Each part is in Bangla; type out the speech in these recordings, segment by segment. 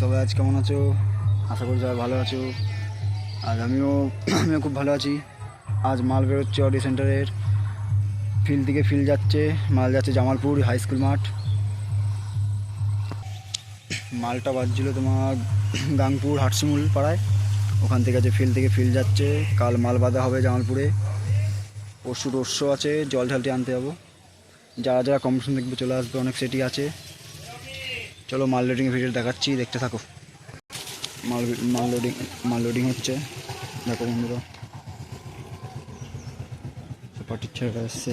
সবাই আজ কেমন আছো? আশা করি সবাই ভালো আছো। আর আমিও আমিও খুব ভালো আছি। আজ মাল বেরোচ্ছে অডিও সেন্টারের। ফিল্ড থেকে ফিল্ড যাচ্ছে, মাল যাচ্ছে জামালপুর হাই স্কুল মাঠ। মালটা বাজছিল তোমার গাংপুর হাটসিমুল পাড়ায়। ওখান থেকে আছে ফিল্ড থেকে ফিল্ড যাচ্ছে, কাল মাল বাঁধা হবে জামালপুরে। পরশু রস্য আছে, জল ঝালটি আনতে যাব। যারা যারা কম্পিটিশন দেখবে চলে আসবে, অনেক সেটি আছে। চলো মাল লোডিং ভিডিও দেখাচ্ছি, দেখতে থাকো। মাল মাল লোডিং মাল লোডিং হচ্ছে। দেখো বন্ধুরা। পার্টির ছেলেরা এসছে।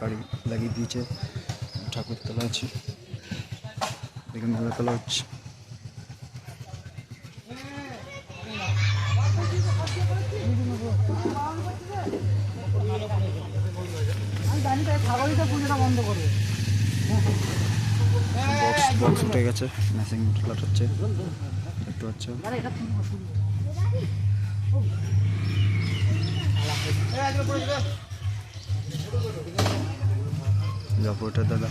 গাড়ি লাগিয়ে দিয়েছে। ঠাকুর তোলা আছে। দেখে মেলাতলা হচ্ছে। বক্স বক্স উঠে গেছে ম্যাসিং ফ্ল্যাট হচ্ছে দেখতে পাচ্ছ? জাপুরটা দাদা।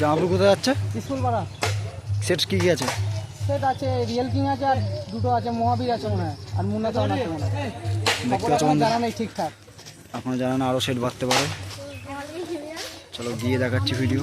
জামাপুর কোথায় যাচ্ছে? স্কুল পাড়া সেট কি কি আছে? সেট আছে রিয়েল কিং আছে আর দুটো আছে মহাবীর আছে মনে হয় আর মুন্না চাওয়ান আছে মনে হয়? জানা নেই ঠিকঠাক। আপনারা জানেন আরও সেট বাড়তে পারে। চলো গিয়ে দেখাচ্ছি ভিডিও